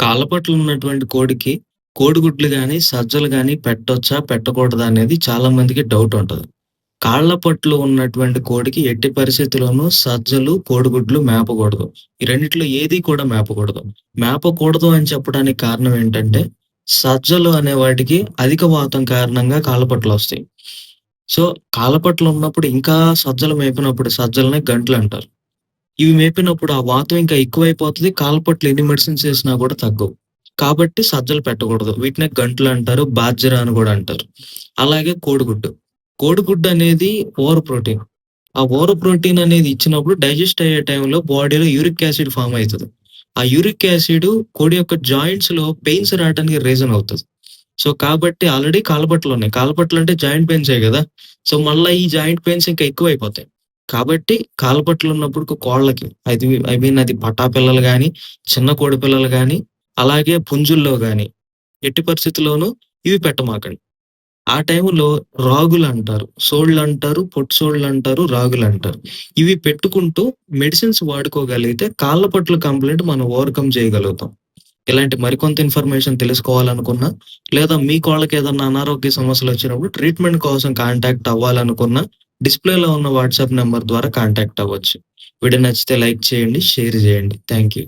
కాళ్ళపట్ల ఉన్నటువంటి కోడికి కోడిగుడ్లు కానీ సజ్జలు కానీ పెట్టొచ్చా? పెట్టకూడదా? అనేది చాలా మందికి డౌట్ ఉంటుంది కాళ్ళ పట్లు ఉన్నటువంటి కోడికి ఎట్టి పరిస్థితిలోనూ సజ్జలు, కోడిగుడ్లు మేపకూడదు. ఈ రెండిట్లో ఏది కూడా మేపకూడదు. మేపకూడదు అని చెప్పడానికి కారణం ఏంటంటే, సజ్జలు అనే వాటికి అధిక వాతం కారణంగా కాళ్ళపట్లొస్తాయి. సో, కాళ్ళపట్లు ఉన్నప్పుడు ఇంకా సజ్జలు మేపినప్పుడు సజ్జలనే గంటలు అంటారు ఇవి మేపినప్పుడు ఆ వాతం ఇంకా ఎక్కువైపోతుంది కాళ్ళపట్లు ఎన్ని మెడిసిన్స్ వేసినా కూడా తగ్గవు. కాబట్టి సజ్జలు పెట్టకూడదు. వీటినే గంట్లంటారు. బాజ్జర అని కూడా అంటారు. అలాగే కోడిగుడ్డు. కోడిగుడ్డు అనేది ఓవర్ ప్రోటీన్. ఆ ఓవర్ ప్రోటీన్ అనేది ఇచ్చినప్పుడు డైజెస్ట్ అయ్యే టైంలో బాడీలో యూరిక్ యాసిడ్ ఫార్మ్ అవుతుంది ఆ యూరిక్ యాసిడ్ కోడి యొక్క జాయింట్స్లో పెయిన్స్ రావడానికి రీజన్ అవుతుంది సో, కాబట్టి ఆల్రెడీ కాలపట్లు ఉన్నాయి కాలపట్లు అంటే జాయింట్ పెయిన్సే కదా సో, మళ్ళీ ఈ జాయింట్ పెయిన్స్ ఇంకా ఎక్కువ అయిపోతాయి కాబట్టి కాళ్ళపట్లున్నప్పుడు కోళ్ళకి అది ఐ మీన్ అది పటా పిల్లలు గాని, చిన్న కోడి పిల్లలు గాని, అలాగే పుంజుల్లో గాని ఎట్టి పరిస్థితిలోనూ ఇవి పెట్టమాకండి. ఆ టైంలో రాగులు అంటారు సోళ్ళు అంటారు పొట్సోళ్ళు అంటారు రాగులు అంటారు ఇవి పెట్టుకుంటూ మెడిసిన్స్ వాడుకోగలిగితే కాళ్ళపట్ల కంప్లైంట్ మనం ఓవర్‌కమ్ చేయగలుగుతాం. ఇలాంటి మరికొంత ఇన్ఫర్మేషన్ తెలుసుకోవాలనుకున్నా, లేదా మీ కోళ్ళకి ఏదన్నా అనారోగ్య సమస్యలు వచ్చినప్పుడు ట్రీట్మెంట్ కోసం కాంటాక్ట్ అవ్వాలనుకున్నా, డిస్‌ప్లేలో ఉన్న వాట్సాప్ నెంబర్ ద్వారా కాంటాక్ట్ అవ్వచ్చు. వీడియో నచ్చితే లైక్ చేయండి, షేర్ చేయండి థ్యాంక్ యూ.